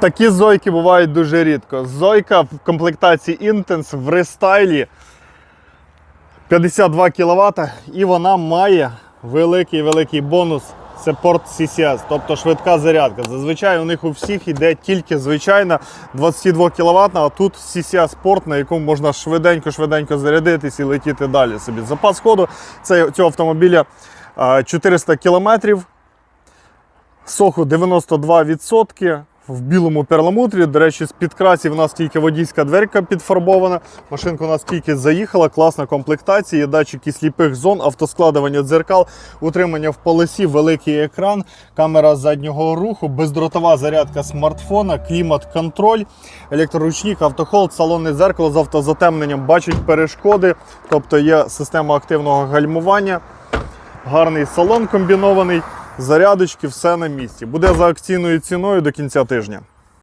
Такі зойки бувають дуже рідко. Зойка в комплектації Intense в рестайлі 52 кВт і вона має великий-великий бонус. Це порт CCS, тобто швидка зарядка. Зазвичай у них у всіх йде тільки звичайна 22 кВт, а тут CCS порт, на якому можна швиденько-швиденько зарядитись і летіти далі собі. Запас ходу цього автомобіля 400 км, соху 92%. В білому перламутрі, до речі, з підкрасів у нас тільки водійська дверка підфарбована. Машинка у нас тільки заїхала, класна комплектація, датчики сліпих зон, автоскладування дзеркал, утримання в полосі, великий екран, камера заднього руху, бездротова зарядка смартфона, клімат-контроль, електроручник, автохолд, салонне зеркало з автозатемненням, бачить перешкоди, тобто є система активного гальмування. Гарний салон комбінований, зарядочки, все на місці. Буде за акційною ціною до кінця тижня.